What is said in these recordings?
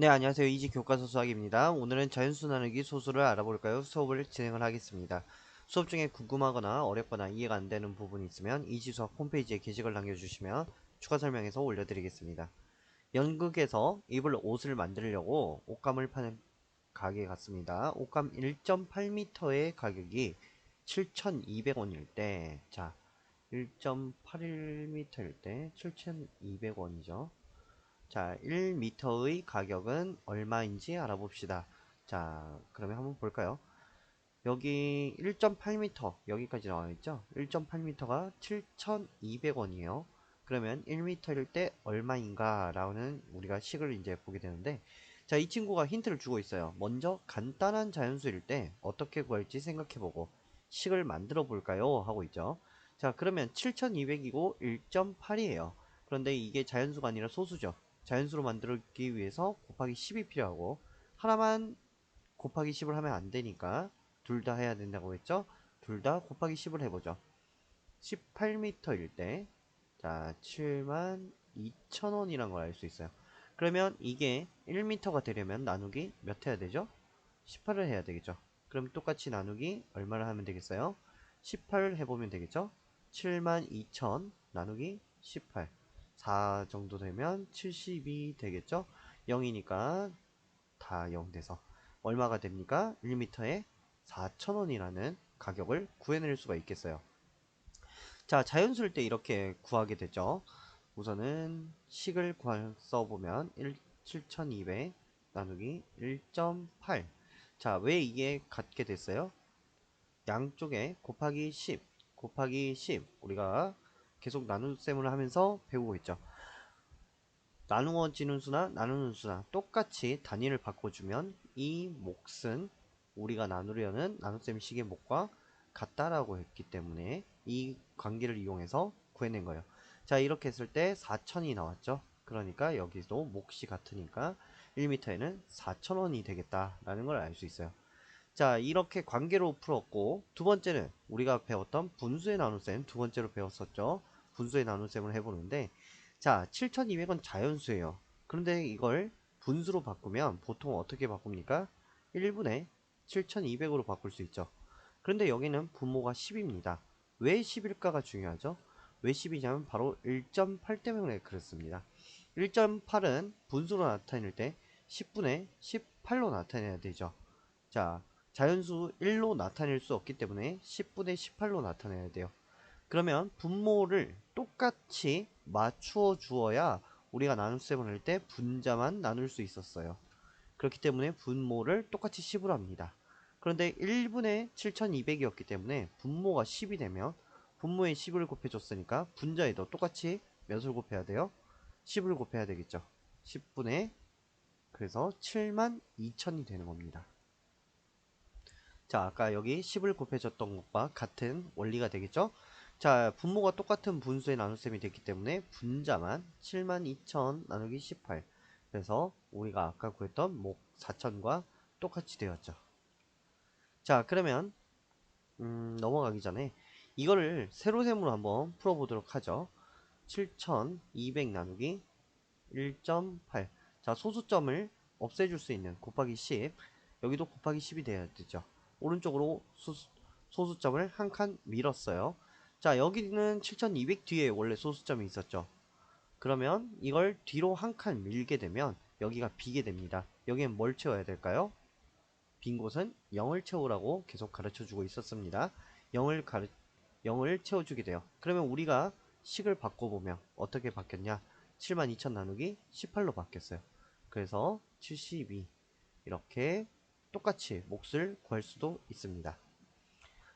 네, 안녕하세요. 이지 교과서 수학입니다. 오늘은 자연수 나누기 소수를 알아볼까요? 수업을 진행을 하겠습니다. 수업 중에 궁금하거나 어렵거나 이해가 안 되는 부분이 있으면 이지 수학 홈페이지에 게시글 남겨주시면 추가 설명해서 올려드리겠습니다. 연극에서 입을 옷을 만들려고 옷감을 파는 가게에 갔습니다. 옷감 1.8m의 가격이 7,200원일 때, 자, 1.81m일 때 7,200원이죠. 자, 1m의 가격은 얼마인지 알아봅시다. 자, 그러면 한번 볼까요? 여기 1.8m, 여기까지 나와 있죠? 1.8m가 7,200원이에요. 그러면 1m일 때 얼마인가? 라는 우리가 식을 이제 보게 되는데, 자, 이 친구가 힌트를 주고 있어요. 먼저 간단한 자연수일 때 어떻게 구할지 생각해보고 식을 만들어 볼까요? 하고 있죠. 자, 그러면 7,200이고 1.8이에요. 그런데 이게 자연수가 아니라 소수죠. 자연수로 만들기 위해서 곱하기 10이 필요하고 하나만 곱하기 10을 하면 안 되니까 둘 다 해야 된다고 했죠? 둘 다 곱하기 10을 해보죠. 18m일 때, 자, 7만 2천원이란 걸 알 수 있어요. 그러면 이게 1m가 되려면 나누기 몇 해야 되죠? 18을 해야 되겠죠. 그럼 똑같이 나누기 얼마를 하면 되겠어요? 18을 해보면 되겠죠? 7만 2천 나누기 18. 4 정도 되면 72 되겠죠? 0이니까 다 0 돼서 얼마가 됩니까? 1m에 4,000원이라는 가격을 구해낼 수가 있겠어요. 자, 자연수일 때 이렇게 구하게 되죠. 우선은 식을 구할 써보면 1, 7,200 나누기 1.8 자, 왜 이게 같게 됐어요? 양쪽에 곱하기 10 곱하기 10 우리가 계속 나눗셈을 하면서 배우고 있죠. 나누어지는 수나 나누는 수나 똑같이 단위를 바꿔주면 이 몫은 우리가 나누려는 나눗셈 식의 몫과 같다라고 했기 때문에 이 관계를 이용해서 구해낸 거예요. 자 이렇게 했을 때 4천이 나왔죠. 그러니까 여기도 몫이 같으니까 1m에는 4천원이 되겠다라는 걸 알 수 있어요. 자 이렇게 관계로 풀었고 두 번째는 우리가 배웠던 분수의 나눗셈 두 번째로 배웠었죠. 분수의 나눗셈을 해보는데 자 7200은 자연수예요. 그런데 이걸 분수로 바꾸면 보통 어떻게 바꿉니까? 1분의 7200으로 바꿀 수 있죠. 그런데 여기는 분모가 10입니다. 왜 10일까가 중요하죠? 왜 10이냐면 바로 1.8 때문에 그렇습니다. 1.8은 분수로 나타낼 때 10분의 18로 나타내야 되죠. 자 자연수 1로 나타낼 수 없기 때문에 10분의 18로 나타내야 돼요 그러면 분모를 똑같이 맞추어 주어야 우리가 나눗셈 을 할 때 분자만 나눌 수 있었어요. 그렇기 때문에 분모를 똑같이 10으로 합니다. 그런데 1분의 7200이었기 때문에 분모가 10이 되면 분모에 10을 곱해줬으니까 분자에도 똑같이 몇을 곱해야 돼요? 10을 곱해야 되겠죠. 10분의 그래서 7만 2천이 되는 겁니다. 자 아까 여기 10을 곱해줬던 것과 같은 원리가 되겠죠. 자 분모가 똑같은 분수의 나눗셈이 됐기 때문에 분자만 72,000 나누기 18 그래서 우리가 아까 구했던 목 4,000과 똑같이 되었죠. 자 그러면 음, 넘어가기 전에 이거를 세로셈으로 한번 풀어보도록 하죠. 7,200 나누기 1.8 자 소수점을 없애줄 수 있는 곱하기 10 여기도 곱하기 10이 되어야 되죠. 오른쪽으로 소, 소수점을 한 칸 밀었어요 자 여기는 7200 뒤에 원래 소수점이 있었죠. 그러면 이걸 뒤로 한 칸 밀게 되면 여기가 비게 됩니다. 여기엔 뭘 채워야 될까요? 빈 곳은 0을 채우라고 계속 가르쳐 주고 있었습니다. 0을 가르 0을 채워주게 돼요. 그러면 우리가 식을 바꿔보면 어떻게 바뀌었냐? 72,000 나누기 18로 바뀌었어요. 그래서 72 이렇게 똑같이 몫을 구할 수도 있습니다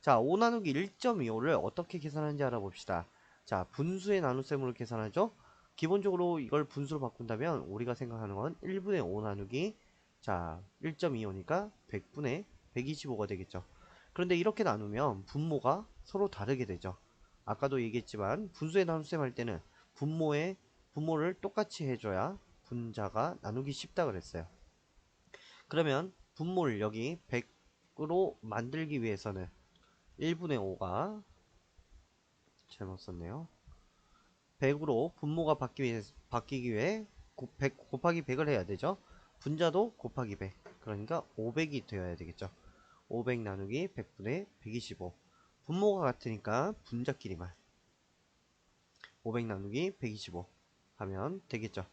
자, 5 나누기 1.25를 어떻게 계산하는지 알아봅시다. 자, 분수의 나눗셈으로 계산하죠? 기본적으로 이걸 분수로 바꾼다면 우리가 생각하는 건 1분의 5 나누기 자, 1.25니까 100분의 125가 되겠죠. 그런데 이렇게 나누면 분모가 서로 다르게 되죠. 아까도 얘기했지만 분수의 나눗셈 할 때는 분모의 분모를 똑같이 해줘야 분자가 나누기 쉽다 그랬어요. 그러면 분모를 여기 100으로 만들기 위해서는 1분의 5가 잘못 썼네요. 100으로 분모가 바뀌기 위해, 바뀌기 위해 100, 곱하기 100을 해야 되죠. 분자도 곱하기 100 그러니까 500이 되어야 되겠죠? 500 나누기 100분의 125 분모가 같으니까 분자끼리만. 500 나누기 125 하면 되겠죠?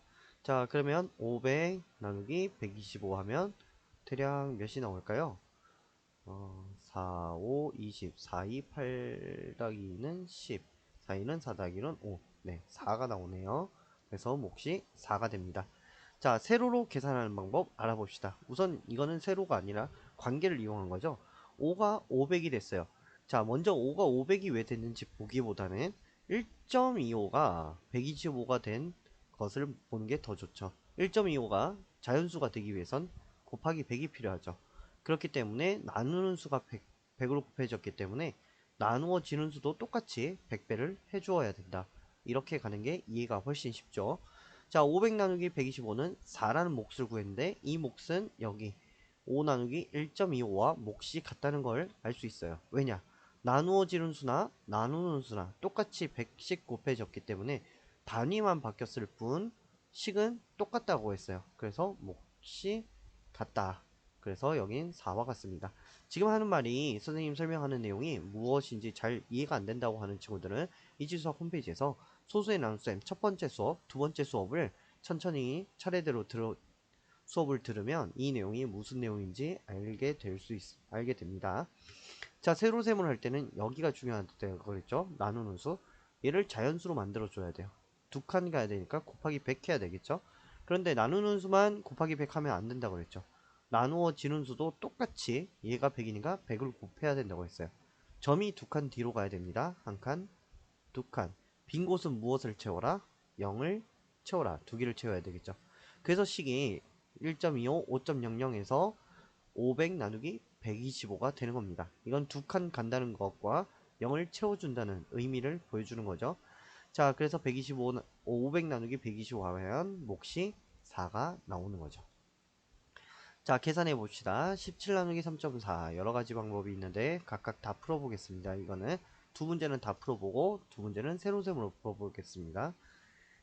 자 그러면 500 나누기 125 하면 대략 몇이 나올까요 어, 4, 5, 20, 4, 2, 8 더하기는 10 4, 2는 4 더하기는 5 네, 4가 나오네요. 그래서 몫이 4가 됩니다. 자 세로로 계산하는 방법 알아봅시다. 우선 이거는 세로가 아니라 관계를 이용한 거죠. 5가 500이 됐어요. 자 먼저 5가 500이 왜 됐는지 보기보다는 1.25가 125가 된 것을 보는 게 더 좋죠. 1.25가 자연수가 되기 위해선 곱하기 100이 필요하죠 그렇기 때문에 나누는 수가 100, 100으로 곱해졌기 때문에 나누어지는 수도 똑같이 100배를 해주어야 된다 이렇게 가는 게 이해가 훨씬 쉽죠 자, 500 나누기 125는 4라는 몫을 구했는데 이 몫은 여기 5 나누기 1.25와 몫이 같다는 걸 알 수 있어요. 왜냐? 나누어지는 수나 나누는 수나 똑같이 100씩 곱해졌기 때문에 단위만 바뀌었을 뿐 식은 똑같다고 했어요. 그래서 몫이 같다. 그래서 여긴 4와 같습니다. 지금 하는 말이 선생님 설명하는 내용이 무엇인지 잘 이해가 안 된다고 하는 친구들은 이지수학 홈페이지에서 소수의 나눗셈 첫 번째 수업, 두 번째 수업을 천천히 차례대로 들어 수업을 들으면 이 내용이 무슨 내용인지 알게 될 수 있, 알게 됩니다. 자, 세로셈을 할 때는 여기가 중요하다고 그랬죠? 나누는 수. 얘를 자연수로 만들어 줘야 돼요. 두 칸 가야 되니까 곱하기 100 해야 되겠죠? 그런데 나누는 수만 곱하기 100 하면 안 된다고 그랬죠? 나누어지는 수도 똑같이 얘가 100이니까 100을 곱해야 된다고 했어요. 점이 두 칸 뒤로 가야 됩니다. 한 칸, 두 칸. 빈 곳은 무엇을 채워라? 0을 채워라. 두 개를 채워야 되겠죠. 그래서 식이 1.25, 5.00에서 500 나누기 125가 되는 겁니다. 이건 두 칸 간다는 것과 0을 채워준다는 의미를 보여주는 거죠. 자, 그래서 125, 500 나누기 125 하면 몫이 4가 나오는 거죠. 자, 계산해 봅시다. 17 나누기 3.4 여러 가지 방법이 있는데 각각 다 풀어보겠습니다. 이거는 두 문제는 다 풀어보고 두 문제는 세로셈으로 풀어보겠습니다.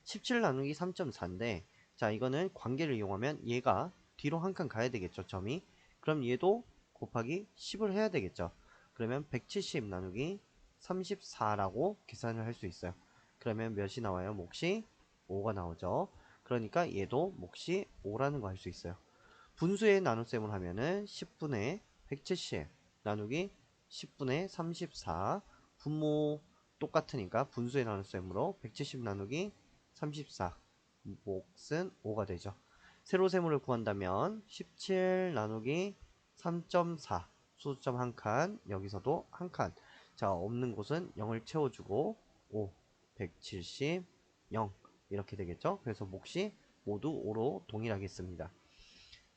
17 나누기 3.4인데 자 이거는 관계를 이용하면 얘가 뒤로 한 칸 가야 되겠죠 점이. 그럼 얘도 곱하기 10을 해야 되겠죠. 그러면 170 나누기 34라고 계산을 할 수 있어요. 그러면 몇이 나와요? 몫이 5가 나오죠. 그러니까 얘도 몫이 5라는 거 할 수 있어요 분수의 나눗셈을 하면은 10분의 170 나누기 10분의 34 분모 똑같으니까 분수의 나눗셈으로 170 나누기 34 몫은 5가 되죠. 세로 세모를 구한다면 17 나누기 3.4 소수점 한 칸 여기서도 한 칸. 자 없는 곳은 0을 채워주고 5 170 0 이렇게 되겠죠. 그래서 몫이 모두 5로 동일하겠습니다.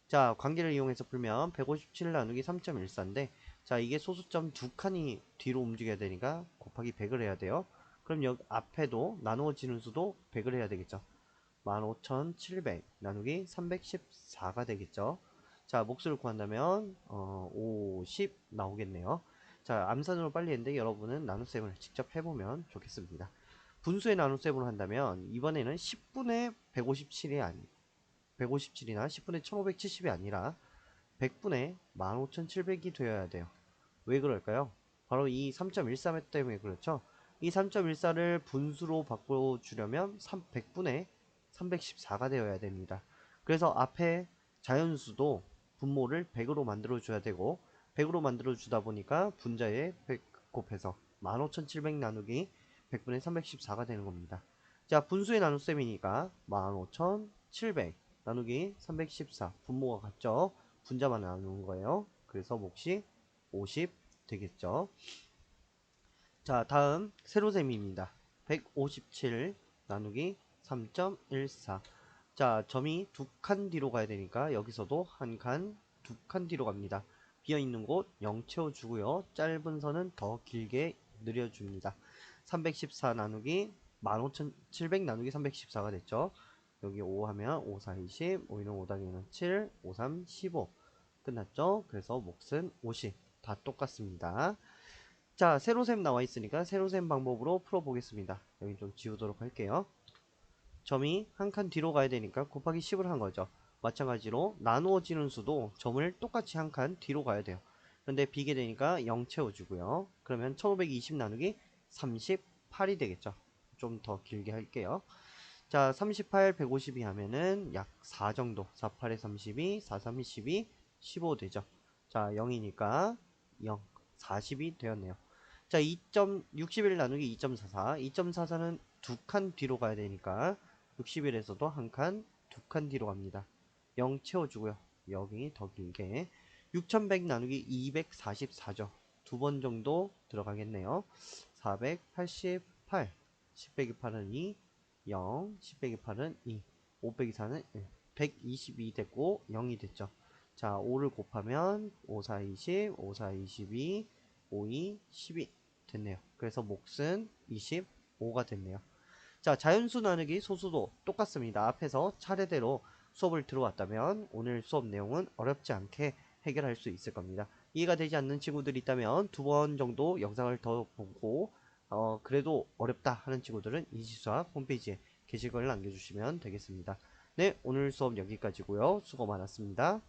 자 관계를 이용해서 풀면 157 나누기 3.14인데 자 이게 소수점 두 칸이 뒤로 움직여야 되니까 곱하기 100을 해야 돼요. 그럼 여기 앞에도 나누어지는 수도 100을 해야 되겠죠. 15700 나누기 314가 되겠죠. 자 몫을 구한다면 어, 50 나오겠네요. 자 암산으로 빨리 했는데 여러분은 나눗셈을 직접 해보면 좋겠습니다. 분수의 나눗셈으로 한다면 이번에는 10분의 157이 아니 157이나 10분의 1570이 아니라 100분의 15700이 되어야 돼요 왜 그럴까요? 바로 이 3.13 때문에 그렇죠. 이 3.14를 분수로 바꿔주려면 100분의 314가 되어야 됩니다. 그래서 앞에 자연수도 분모를 100으로 만들어줘야 되고 100으로 만들어주다 보니까 분자에 100 곱해서 15700 나누기 100분의 314가 되는 겁니다. 자 분수의 나눗셈이니까 15700 나누기 314 분모가 같죠? 분자만 나누는 거예요. 그래서 몫이 50 되겠죠. 자, 다음 세로셈입니다. 157 나누기 3.14 자, 점이 두 칸 뒤로 가야 되니까 여기서도 한 칸, 두 칸 뒤로 갑니다. 비어있는 곳 0 채워주고요. 짧은 선은 더 길게 늘려줍니다. 314 나누기 15700 나누기 314가 됐죠. 여기 5 하면 5, 4, 20, 5, 2는 5 더하기는 7, 5, 3, 15 끝났죠. 그래서 몫은 50 다 똑같습니다. 자, 세로셈 나와 있으니까 세로셈 방법으로 풀어보겠습니다. 여기 좀 지우도록 할게요. 점이 한 칸 뒤로 가야 되니까 곱하기 10을 한 거죠. 마찬가지로 나누어지는 수도 점을 똑같이 한 칸 뒤로 가야 돼요. 근데 비게 되니까 0 채워주고요. 그러면 1520 나누기 38이 되겠죠. 좀 더 길게 할게요. 자, 38, 152 하면은 약 4 정도. 4, 8에 32, 4, 3, 12, 15 되죠. 자, 0이니까 0, 40이 되었네요. 자, 2.61 나누기 2.44. 2.44는 두 칸 뒤로 가야 되니까 61에서도 한 칸, 두 칸 뒤로 갑니다. 0 채워주고요. 여기 더 길게 6100 나누기 244죠. 두 번 정도 들어가겠네요. 488 10 빼기 8은 2 0 10 빼기 8은 2 5 빼기 4는 1 122 됐고 0이 됐죠. 자 5를 곱하면 5 4 20 5 4 22 5 2 12 됐네요. 그래서 몫은 25가 됐네요. 자 자연수 나누기 소수도 똑같습니다. 앞에서 차례대로 수업을 들어왔다면 오늘 수업 내용은 어렵지 않게 해결할 수 있을 겁니다. 이해가 되지 않는 친구들이 있다면 두 번 정도 영상을 더 보고 어, 그래도 어렵다 하는 친구들은 이지수학 홈페이지에 게시글을 남겨주시면 되겠습니다. 네, 오늘 수업 여기까지고요. 수고 많았습니다.